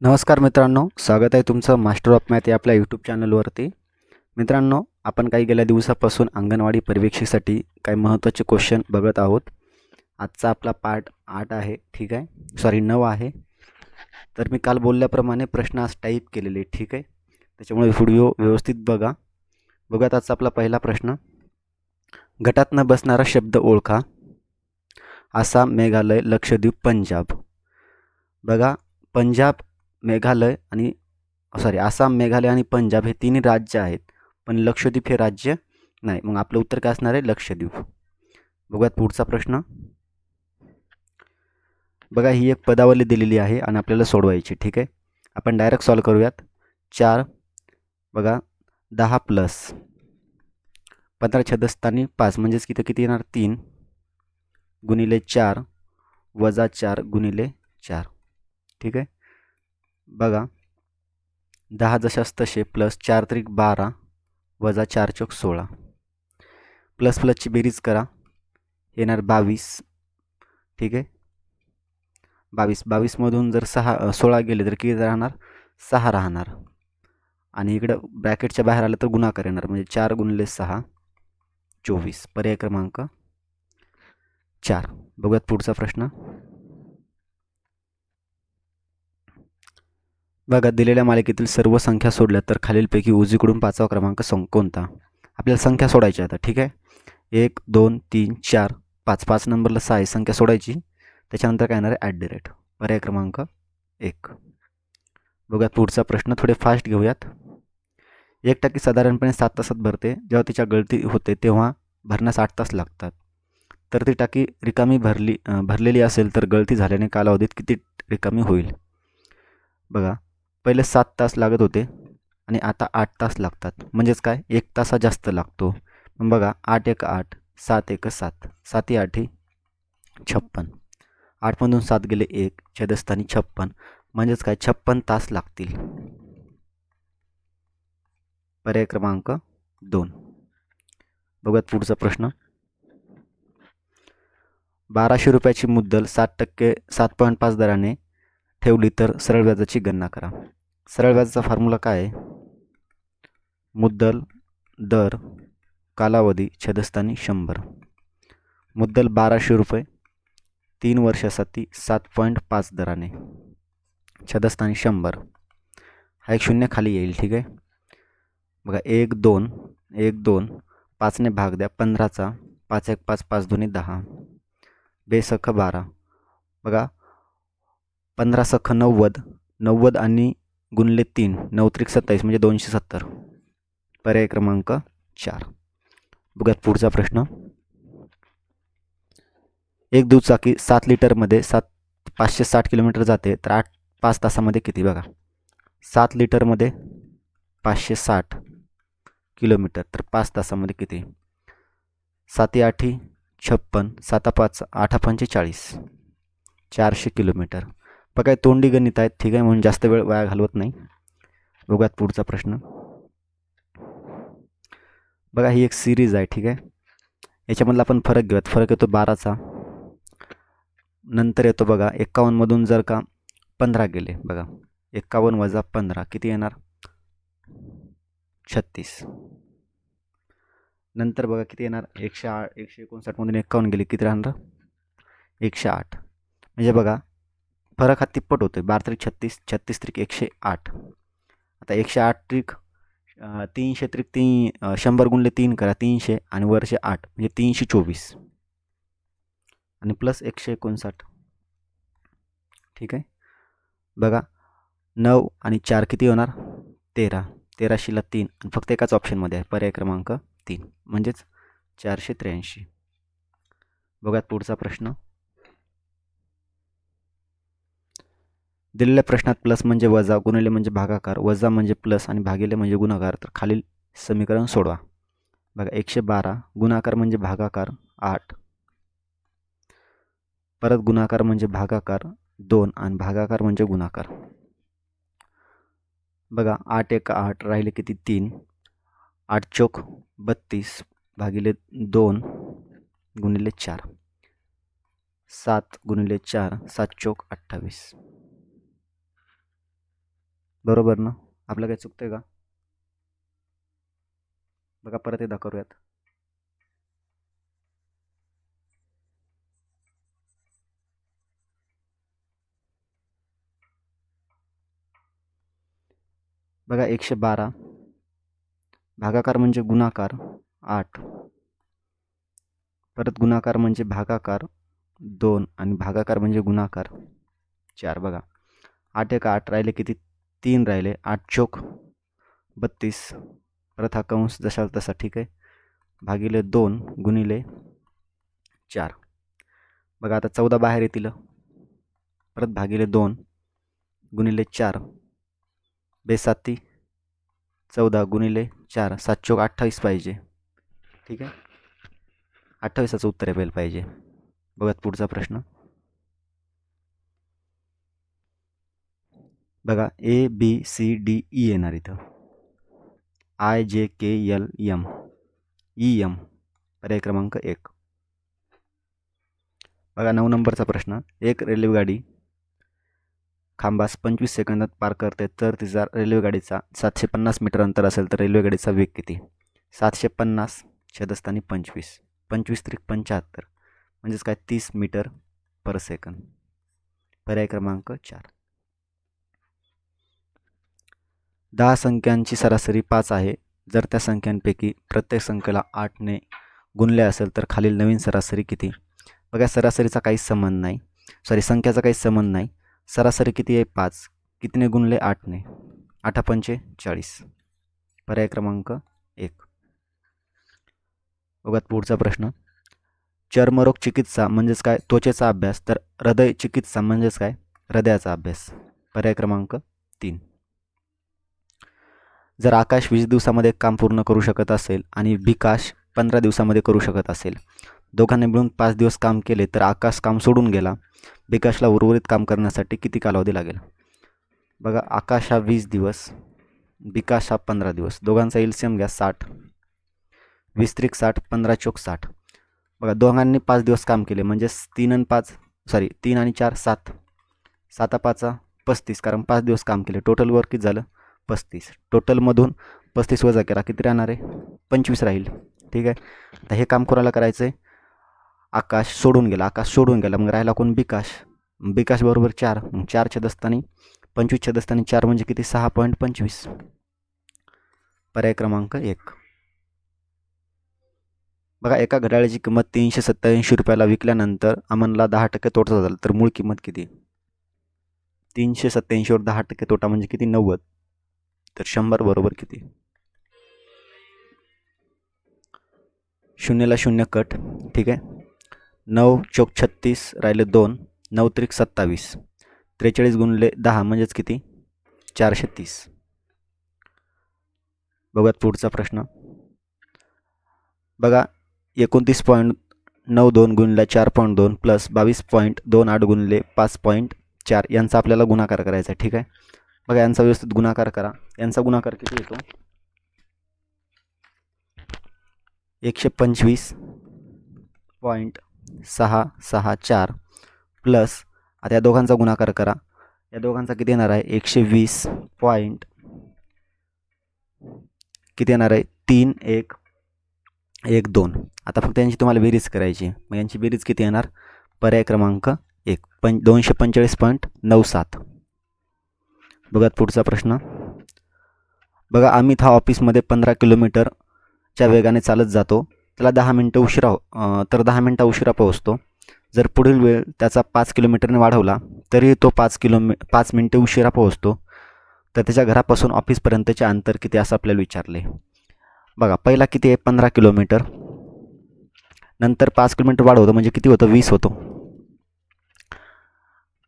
नमस्कार मित्रांनो स्वागत आहे तुमचं मास्टर ऑफ मॅथ या आपल्या यूट्यूब चॅनलवरती. मित्रांनो आपण काही गेल्या दिवसापासून अंगणवाडी परिवीक्षेसाठी काही महत्त्वाचे क्वेश्चन बघत आहोत. आजचा आपला पार्ट आठ आहे ठीक आहे? सॉरी नऊ आहे. तर मी काल बोलल्याप्रमाणे प्रश्न आज टाईप केलेले ठीक आहे? त्याच्यामुळे व्हिडिओ व्यवस्थित बघा. बघूयात आजचा आपला पहिला प्रश्न. गटात न बसणारा शब्द ओळखा. आसाम मेघालय लक्षद्वीप पंजाब. बघा पंजाब मेघालय आणि सॉरी आसाम मेघालय आणि पंजाब हे तिन्ही राज्य आहेत. पण लक्षद्वीप हे राज्य नाही. मग आपलं उत्तर काय असणार आहे? लक्षद्वीप. बघूयात पुढचा प्रश्न. बघा ही एक पदावली दिलेली आहे आणि आपल्याला सोडवायची ठीक आहे? आपण डायरेक्ट सॉल्व करूयात. चार बघा दहा प्लस पंधरा छदस्थानी पाच म्हणजेच किती किती येणार? तीन. गुणिले चार वजा चार गुणिले चार. ठीक आहे? बघा. दहा जशास तसे प्लस चार त्रिक बारा वजा चार चौक सोळा. प्लस प्लसची बेरीज करा. येणार बावीस. ठीक आहे? बावीस. बावीसमधून जर सहा सोळा गेले तर किती राहणार? सहा राहणार. आणि इकडं ब्रॅकेटच्या बाहेर आलं तर गुणाकार येणार. म्हणजे चार गुणले सहा चोवीस. पर्याय क्रमांक चार. बघूयात पुढचा प्रश्न. बघा दिलेल्या मालिकेतील सर्व संख्या सोडल्या तर खालीलपैकी उजवीकडून पाचवा क्रमांक सं कोणता? आपल्याला संख्या सोडायची आता ठीक आहे? एक दोन तीन चार पाच. पाच नंबरला सहा आहे संख्या सोडायची. त्याच्यानंतर काय येणार आहे? ॲट द रेट पर्याय क्रमांक एक. बघा पुढचा प्रश्न थोडे फास्ट घेऊयात. एक टाकी साधारणपणे सात तासात भरते. जेव्हा तिच्या गळती होते तेव्हा भरण्यास आठ तास लागतात. तर ती टाकी रिकामी भरली भरलेली असेल तर गळती झाल्याने कालावधीत किती रिकामी होईल? बघा पहिले सात तास लागत होते आणि आता आठ तास लागतात. म्हणजेच काय? एक तासा जास्त लागतो. मग बघा आठ एक आठ सात एक सात साती आठी छप्पन. आठमधून सात गेले एक छेदस्थानी छप्पन. म्हणजेच काय? छप्पन तास लागतील. पर्याय क्रमांक दोन. बघूयात पुढचा प्रश्न. बाराशे रुपयाची मुद्दल सात टक्के सात पॉईंट पाच दराने ठेवली तर सरळ व्याजाची गणना करा. सरळ व्याजाचा फॉर्म्युला काय आहे? मुद्दल दर कालावधी छेदस्थानी शंभर. मुद्दल बाराशे रुपये तीन वर्षासाठी सात पॉईंट पाच दराने. छेदस्थानी शंभर. हा एक शून्य खाली येईल ठीक आहे? बघा एक दोन एक दोन पाचने भाग द्या पंधराचा. पाच एक पाच पाच दोन्ही दहा. बेसख बारा. बघा पंधरा सख नव्वद नव्वद आणि गुणले तीन नऊ त्रिक सत्तावीस म्हणजे दोनशे सत्तर. पर्याय क्रमांक चार. बघा पुढचा प्रश्न. एक दुचाकी सात लिटरमध्ये सात पाचशे साठ किलोमीटर जाते तर आठ पाच तासामध्ये किती बघा? सात लिटरमध्ये पाचशे साठ किलोमीटर तर पाच तासामध्ये किती? साती आठी छप्पन साता पाच आठा पंचेचाळीस चारशे किलोमीटर. बघा काय तोंडी गणित आहेत ठीक आहे म्हणून जास्त वेळ वाया घालवत नाही. बघूयात पुढचा प्रश्न. बघा ही एक सिरीज आहे ठीक आहे. याच्यामधला आपण फरक घेऊयात. फरक येतो बाराचा. नंतर येतो बघा एक्कावन्नमधून जर का पंधरा गेले बघा. एक्कावन्न वजा पंधरा किती येणार? छत्तीस. नंतर बघा किती येणार? एकशे आठ एकशे एकोणसाठमधून एक्कावन्न गेले किती राहणार? एकशे आठ. म्हणजे बघा फरक हा तिप्पट होतो आहे बारा त्रिक छत्तीस छत्तीस त्रिक एकशे आठ. आता एकशे आठ त्रिक तीनशे त्रिक तीन शंभर गुणले तीन करा तीनशे आणि वरशे आठ म्हणजे तीनशे चोवीस. आणि प्लस एकशे एकोणसाठ. ठीक आहे? बघा नऊ आणि चार किती होणार? तेरा. तेराशेला तीन. आणि फक्त एकाच ऑप्शनमध्ये आहे. पर्याय क्रमांक तीन. म्हणजेच चारशे त्र्याऐंशी. बघा पुढचा प्रश्न. दिलेल्या प्रश्नात प्लस म्हणजे वजा गुणिले म्हणजे भागाकार वजा म्हणजे प्लस आणि भागिले म्हणजे गुणाकार. तर खालील समीकरण सोडवा. बघा एकशे बारा गुणाकार म्हणजे भागाकार आठ. परत गुणाकार म्हणजे भागाकार दोन आणि भागाकार म्हणजे गुणाकार. बघा आठ एक आठ राहिले किती? तीन. आठ चोक बत्तीस भागिले दोन गुणिले चार. सात गुणिले चार सात चोक अठ्ठावीस. बरोबर ना? आपलं काही चुकतंय का? बघा परत एकदा करूयात. बघा एकशे बारा. भागाकार म्हणजे गुणाकार आठ. परत गुणाकार म्हणजे भागाकार दोन. आणि भागाकार म्हणजे गुणाकार चार. बघा. आठ एका आठ राहिले किती? तीन राहिले आठ चोक बत्तीस. प्रथा कंस जसा तसा ठीक आहे. भागिले दोन गुणिले चार. बघा आता चौदा बाहेर येतील. परत भागिले दोन गुणिले चार. बेसाती. चौदा गुणिले चार. सात चोक अठ्ठावीस पाहिजे. ठीक आहे? अठ्ठावीसाचं उत्तर यायला पाहिजे. बघत पुढचा प्रश्न. बघा A B C D E येणार इथं. I J K L M E M पर्याय क्रमांक एक. बघा नऊ नंबरचा प्रश्न. एक रेल्वेगाडी खांबास पंचवीस सेकंदात पार करते तर तिचा रेल्वेगाडीचा सातशे पन्नास मीटर अंतर असेल तर रेल्वेगाडीचा वेग किती? सातशे पन्नास छेदस्थानी पंचवीस. पंचवीस त्रिक पंच्याहत्तर. म्हणजेच काय? तीस मीटर पर सेकंद. पर्याय क्रमांक चार. दहा संख्यांची सरासरी पाच आहे. जर त्या संख्यांपैकी प्रत्येक संख्येला आठने गुणले असेल तर खालील नवीन सरासरी किती? बघा सरासरीचा काहीच संबंध नाही. सॉरी संख्याचा काहीच संबंध नाही. सरासरी किती आहे? पाच. कितीने गुणले? आठने. आठा पंचे चाळीस. पर्याय क्रमांक एक. बघा पुढचा प्रश्न. चर्मरोग चिकित्सा म्हणजेच काय? त्वचेचा अभ्यास. तर हृदय चिकित्सा म्हणजेच काय? हृदयाचा अभ्यास. पर्याय क्रमांक तीन. जर आकाश वीस दिवसामध्ये काम पूर्ण करू शकत असेल आणि विकास पंधरा दिवसामध्ये करू शकत असेल. दोघांनी मिळून पाच दिवस काम केले तर आकाश काम सोडून गेला. विकासला उर्वरित काम करण्यासाठी किती कालावधी लागेल? बघा आकाश हा वीस दिवस विकास हा पंधरा दिवस. दोघांचा एलसीएम घ्या साठ. वीस त्रिक साठ पंधरा चोक साठ. बघा दोघांनी पाच दिवस काम केले म्हणजेच तीन आणि पाच सॉरी तीन आणि चार सात. साता पाचा पस्तीस. कारण पाच दिवस काम केले. टोटल वर्क किती झालं? पस्तीस. टोटलमधून पस्तीस वजा करा. किती राहणार आहे? पंचवीस राहील. ठीक आहे? आता हे काम कोणाला करायचं आहे आकाश सोडून गेला. आकाश सोडून गेला. मग राहिला कोण? बिकाश. बिकाश बरोबर चार. मग चार छदस्थानी. पंचवीस छदस्थानी. चार म्हणजे किती? सहा पॉईंट पंचवीस. पर्याय क्रमांक एक. बघा एका घड्याळाची किंमत तीनशे सत्त्याऐंशी रुपयाला विकल्यानंतर अमनला दहा टक्के तोटा झाला. तर मूळ किंमत किती? तीनशे सत्त्याऐंशीवर दहा टक्के तोटा म्हणजे किती? नव्वद. तर शंभर बरोबर किती? शून्यला शून्य कट ठीक आहे? नऊ चौक छत्तीस राहिले दोन नऊ त्रिक सत्तावीस. त्रेचाळीस गुणले दहा म्हणजेच किती? चारशे तीस. बघूयात पुढचा प्रश्न. बघा एकोणतीस पॉईंट नऊ दोन गुणले चार पॉईंट दोन प्लस बावीस पॉईंट दोन आठ गुणले पाच पॉईंट चार. यांचा आपल्याला गुणाकार करायचा आहे ठीक आहे? बघा यांचा व्यवस्थित गुणाकार करा. यांचा गुणाकार किती येतो? एकशे पंचवीस पॉईंट सहा सहा चार प्लस आता या दोघांचा गुणाकार करा. या दोघांचा किती येणार आहे? एकशे वीस पॉईंट किती येणार आहे? तीन एक एक दोन. आता फक्त यांची तुम्हाला बेरीज करायची मग यांची बेरीज किती येणार? पर्याय क्रमांक एक. पं दोनशे पंचेचाळीस पॉईंट नऊ सात. बघा पुढचा प्रश्न. बघा अमित हा ऑफिसमध्ये पंधरा किलोमीटरच्या वेगाने चालत जातो. त्याला दहा मिनटं उशिरा हो तर दहा मिनटं उशिरा पोहोचतो. जर पुढील वेळ त्याचा पाच किलोमीटरने वाढवला तरी तो पाच किलोमी पाच मिनटं उशिरा पोहोचतो. तर त्याच्या घरापासून ऑफिसपर्यंतचे अंतर किती असं आपल्याला विचारले. बघा पहिला किती आहे? पंधरा किलोमीटर. नंतर पाच किलोमीटर वाढवतो म्हणजे किती होतं? वीस होतो.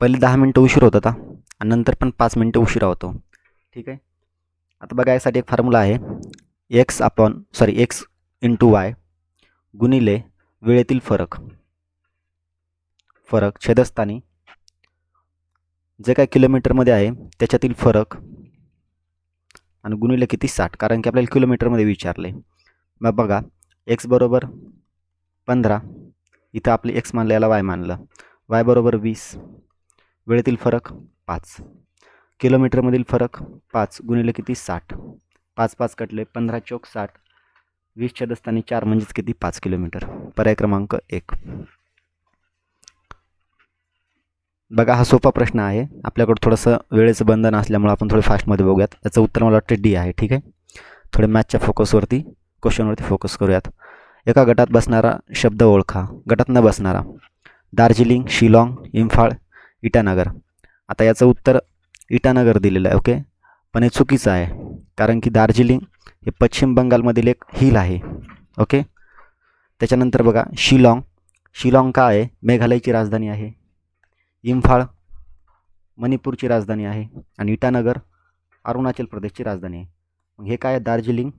पहिले दहा मिनटं उशीर होत होता. आणि नंतर पण पाच मिनटं उशिरा होतो. ठीक आहे? आता बघा यासाठी एक फॉर्म्युला आहे. X upon sorry X into Y गुणिले वेळेतील फरक. फरक छेदस्थानी. जे काय किलोमीटरमध्ये आहे त्याच्यातील फरक आणि गुणिले किती? साठ. कारण की आपल्याला किलोमीटरमध्ये विचारले. मग बघा एक्स बरोबर पंधरा. इथं आपले एक्स मानलं याला वाय मानलं. वाय बरोबर वीस. वेळेतील फरक? पाच. किलोमीटरमधील फरक पाच गुणिले किती? साठ. पाच पाच कटले पंधरा चौक साठ. वीस छदस्थानी चार म्हणजेच किती? पाच किलोमीटर. पर्याय क्रमांक एक. बघा हा सोपा प्रश्न आहे. आपल्याकडं थोडंसं वेळेचं बंधन असल्यामुळे आपण थोडं फास्टमध्ये बघूयात. त्याचं उत्तर मला वाटतं डी आहे ठीक आहे? थोडे मॅचच्या फोकसवरती क्वेश्चनवरती फोकस करूयात. एका गटात बसणारा शब्द ओळखा. गटात न बसणारा. दार्जिलिंग शिलाँग इम्फाळ इटानगर. आता याचं उत्तर इटानगर दिलेलं आहे ओके पण हे चुकीचं आहे कारण की दार्जिलिंग हे पश्चिम बंगालमधील एक हिल आहे ओके त्याच्यानंतर बघा शिलाँग. शिलाँग का आहे? मेघालयची राजधानी आहे इम्फाळ मणिपूरची राजधानी आहे आणि इटानगर अरुणाचल प्रदेशची राजधानी आहे. मग हे काय आहे? दार्जिलिंग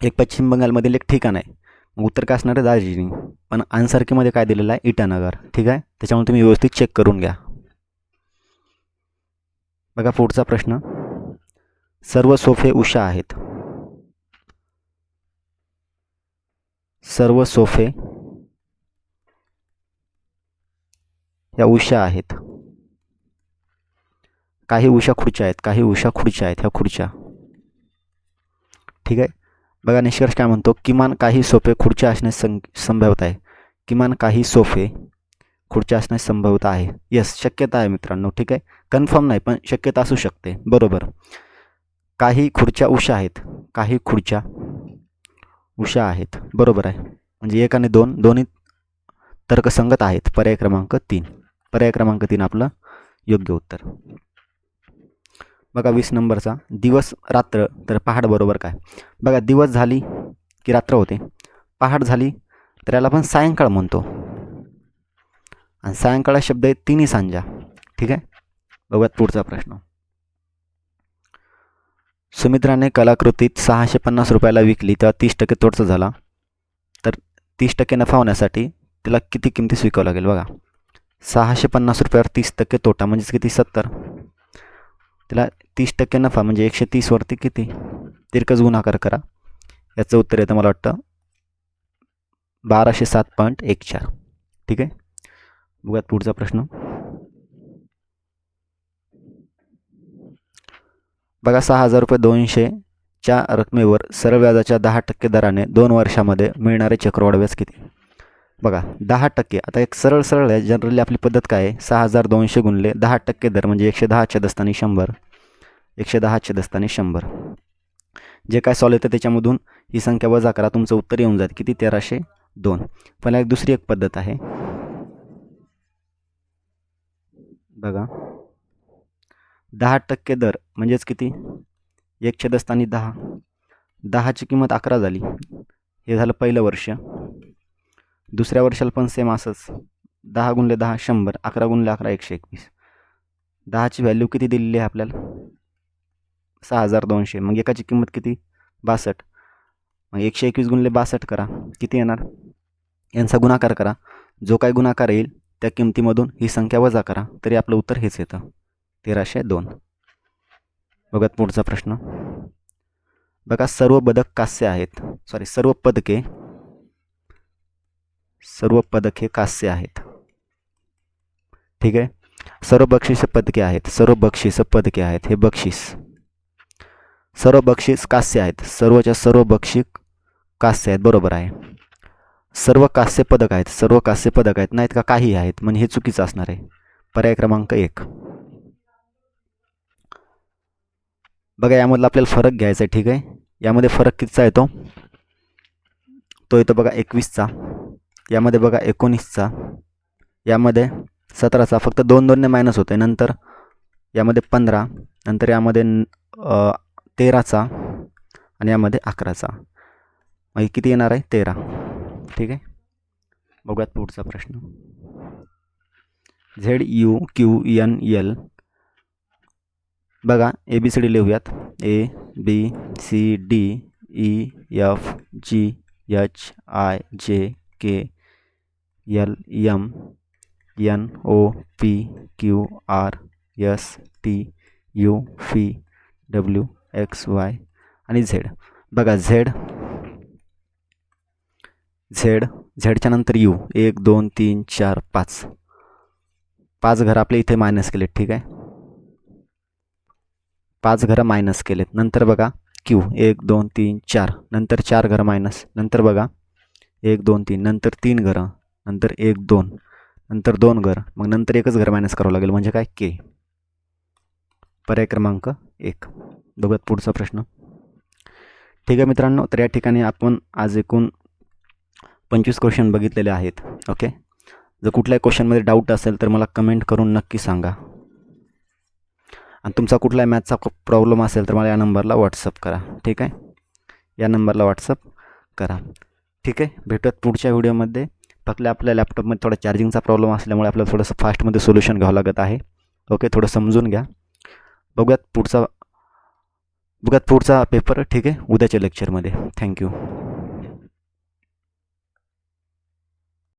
हे पश्चिम बंगालमधील एक ठिकाण आहे. मग उत्तर काय असणार आहे? दार्जिलिंग. पण आन्सरकीमध्ये काय दिलेलं आहे? इटानगर ठीक आहे? त्याच्यामुळे तुम्ही व्यवस्थित चेक करून घ्या. बघा पुढचा प्रश्न. सर्व सोफे उषा आहेत. सर्व सोफे या उषा आहेत. काही उषा खुर्च्या आहेत काही उषा खुर्च्या आहेत ह्या खुर्च्या. ठीक आहे? बघा निष्कर्ष काय म्हणतो किमान काही सोफे खुर्च्या असण्यास सं संभवत आहे. किमान काही सोफे खुर्च्या असण्यास संभवत आहे. यस शक्यता आहे मित्रांनो ठीक आहे? कन्फर्म नाही पण शक्यता असू शकते. बरोबर. काही खुर्च्या उषा आहेत. काही खुर्च्या उषा आहेत. बरोबर आहे. म्हणजे एक आणि दोन दोन्ही तर्कसंगत आहेत. पर्याय क्रमांक तीन. पर्याय क्रमांक तीन आपलं योग्य उत्तर. बघा वीस नंबरचा. दिवस रात्र तर पहाड बरोबर काय? बघा दिवस झाली की रात्र होते. पहाड झाली तर याला आपण सायंकाळ म्हणतो. आणि सायंकाळ हा शब्द आहे तिन्ही सांजा. ठीक आहे? बघूयात पुढचा प्रश्न. सुमित्राने कलाकृतीत सहाशे पन्नास रुपयाला विकली तेव्हा तीस टक्के तोडचा झाला. तर तीस टक्के नफा होण्यासाठी तिला किती किमती स्वीकावं लागेल बघा. सहाशे पन्नास रुपयावर तीस टक्के तोटा म्हणजेच किती? सत्तर. तिला तीस टक्के नफा म्हणजे एकशे तीसवरती किती? तिरकस गुणाकार करा. याचं उत्तर येतं मला वाटतं बाराशे सात पॉईंट एक चार. ठीक आहे? बघूयात पुढचा प्रश्न. बघा सहा हजार रुपये दोनशेच्या रकमेवर सरळ व्याजाच्या दहा टक्के दराने दोन वर्षामध्ये मिळणारे चक्रवाढ व्याज किती? बघा दहा टक्के. आता एक सरळ सरळ आहे. जनरली आपली पद्धत काय आहे? सहा हजार दोनशे गुणले दहा टक्के दर म्हणजे एकशे दहा छदस्थानी शंभर. एकशे दहा छदस्थानी शंभर. जे काय सॉल्व येतं त्याच्यामधून ही संख्या वजा करा. तुमचं उत्तर येऊन जाईल. किती? तेराशे दोन. पण एक दुसरी एक पद्धत आहे. बघा. दहा टक्के दर म्हणजेच किती? एक छेदस्थानी दहा. दहाची किंमत अकरा झाली. हे झालं पहिलं वर्ष. दुसऱ्या वर्षाला पण सेम असंच. दहा गुणले दहा शंभर. अकरा गुणले अकरा एकशे एकवीस. दहाची व्हॅल्यू किती दिलेली आहे आपल्याला? सहा हजार दोनशे. मग एकाची किंमत किती? बासष्ट. मग एकशे एकवीस गुणले बासष्ट करा. किती येणार? यांचा गुणाकार करा. जो काय गुणाकार येईल त्या किमतीमधून ही संख्या वजा करा. तरी आपलं उत्तर हेच येतं. तेराशे दोन. बघत पुढचा प्रश्न. बघा सर्व बदक कास्य आहेत. सॉरी सर्व पदके सर्व पदके कास्य आहेत. ठीक आहे? सर्व बक्षीस पदके आहेत. सर्व बक्षीस पदके आहेत. हे बक्षीस. सर्व बक्षीस कास्य आहेत. सर्वच्या सर्व बक्षीस कास्य आहेत. बरोबर आहे. सर्व कास्य पदक आहेत. सर्व कास्य पदक आहेत. नाहीत का काही आहेत. म्हणजे हे चुकीचं असणार आहे. पर्याय क्रमांक एक. बघा यामधला आपल्याला फरक घ्यायचा आहे ठीक आहे? यामध्ये फरक कितीचा येतो तो? येतो बघा एकवीसचा. यामध्ये बघा एकोणीसचा. यामध्ये सतराचा. फक्त दोन दोनने मायनस होते नंतर यामध्ये पंधरा. नंतर यामध्ये तेराचा. आणि यामध्ये अकराचा. मग किती येणार आहे? तेरा. ठीक आहे? बघूयात पुढचा प्रश्न. Z U Q N L बघा ए बी सी डी लिहूयात. A B C D E F G H I J K L M N O P Q R S T U V W X Y आणि Z Z Z झेडच्या नंतर U एक, दोन, तीन, चार, पाच. पाच घर आपले इथे मायनस केले ठीक आहे? पाच घरं मायनस केलेत. नंतर बघा क्यू एक दोन तीन चार. नंतर चार घरं मायनस नंतर बघा एक दोन तीन. नंतर तीन घरं. नंतर एक दोन. नंतर दोन घर. मग नंतर एकच घर मायनस करावं लागेल. म्हणजे काय? के पर्याय क्रमांक एक. बघत पुढचा प्रश्न. ठीक आहे मित्रांनो तर या ठिकाणी आपण आज एकूण पंचवीस क्वेश्चन बघितलेले आहेत. ओके जर कुठल्याही क्वेश्चनमध्ये डाऊट असेल तर मला कमेंट करून नक्की सांगा. आणि तुमचा कुठलाही मॅथचा प्रॉब्लेम असेल तर मला या नंबरला व्हॉट्सअप करा. ठीक आहे? या नंबरला व्हॉट्सअप करा. ठीक आहे? भेटत पुढच्या व्हिडिओमध्ये. फक्त आपल्या लॅपटॉपमध्ये थोडा चार्जिंगचा प्रॉब्लेम असल्यामुळे आपल्याला थोडंसं फास्टमध्ये सोल्युशन घ्यावं लागत आहे. ओके थोडं समजून घ्या. बघूयात पुढचा बघूयात पुढचा पेपर ठीक आहे? उद्याच्या लेक्चरमध्ये थँक्यू